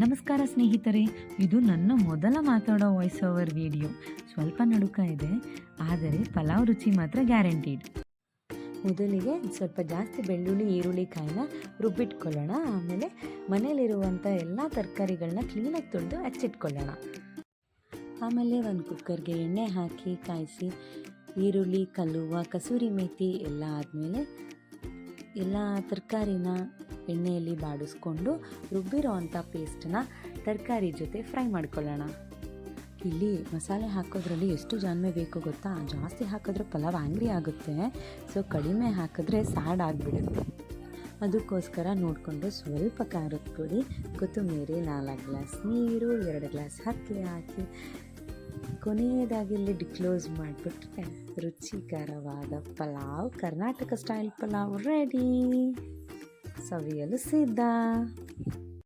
ನಮಸ್ಕಾರ ಸ್ನೇಹಿತರೆ, ಇದು ನನ್ನ ಮೊದಲ ಮಾತಾಡೋ ವಾಯ್ಸ್ ಓವರ್ ವಿಡಿಯೋ ಸ್ವಲ್ಪ ನಡುಕ ಇದೆ, ಆದರೆ ಪಲಾವ್ ರುಚಿ ಮಾತ್ರ ಗ್ಯಾರಂಟಿಡ್ ಮೊದಲಿಗೆ ಸ್ವಲ್ಪ ಜಾಸ್ತಿ ಬೆಳ್ಳುಳ್ಳಿ, ಈರುಳ್ಳಿ ಕಾಯಿನ ರುಬ್ಬಿಟ್ಕೊಳ್ಳೋಣ. ಆಮೇಲೆ ಮನೇಲಿರುವಂಥ ಎಲ್ಲ ತರಕಾರಿಗಳನ್ನ ಕ್ಲೀನಾಗಿ ತೊಳೆದು ಹಚ್ಚಿಟ್ಕೊಳ್ಳೋಣ. ಆಮೇಲೆ ಒಂದು ಕುಕ್ಕರ್ಗೆ ಎಣ್ಣೆ ಹಾಕಿ ಕಾಯಿಸಿ, ಈರುಳ್ಳಿ, ಕಲ್ಲುವ, ಕಸೂರಿ ಮೇಥಿ ಎಲ್ಲ ಆದಮೇಲೆ ಎಲ್ಲ ತರಕಾರಿನ ಎಣ್ಣೆಯಲ್ಲಿ ಬಾಡಿಸ್ಕೊಂಡು ರುಬ್ಬಿರೋ ಅಂಥ ಪೇಸ್ಟನ್ನ ತರಕಾರಿ ಜೊತೆ ಫ್ರೈ ಮಾಡ್ಕೊಳ್ಳೋಣ. ಇಲ್ಲಿ ಮಸಾಲೆ ಹಾಕೋದ್ರಲ್ಲಿ ಎಷ್ಟು ಜಾನ್ಮೆ ಬೇಕು ಗೊತ್ತಾ? ಜಾಸ್ತಿ ಹಾಕಿದ್ರೆ ಪಲಾವ್ ಆಂಗ್ರಿ ಆಗುತ್ತೆ. ಸೊ, ಕಡಿಮೆ ಹಾಕಿದ್ರೆ ಸ್ಯಾಡ್ ಆಗಿಬಿಡುತ್ತೆ. ಅದಕ್ಕೋಸ್ಕರ ನೋಡಿಕೊಂಡು ಸ್ವಲ್ಪ ಖಾರದ ಪುಡಿ, ಕೊತ್ತಂಬರಿ, ನಾಲ್ಕು ಗ್ಲಾಸ್ ನೀರು, ಎರಡು ಗ್ಲಾಸ್ ಹಕ್ಕಿ ಹಾಕಿ ಕೊನೆಯದಾಗಿ ಇಲ್ಲಿ ಡಿಕ್ಲೋಸ್ ಮಾಡಿಬಿಟ್ರೆ ರುಚಿಕರವಾದ pulao, Karnataka style pulao ready. ಸವಿಯಲು ಸಿದ್ಧ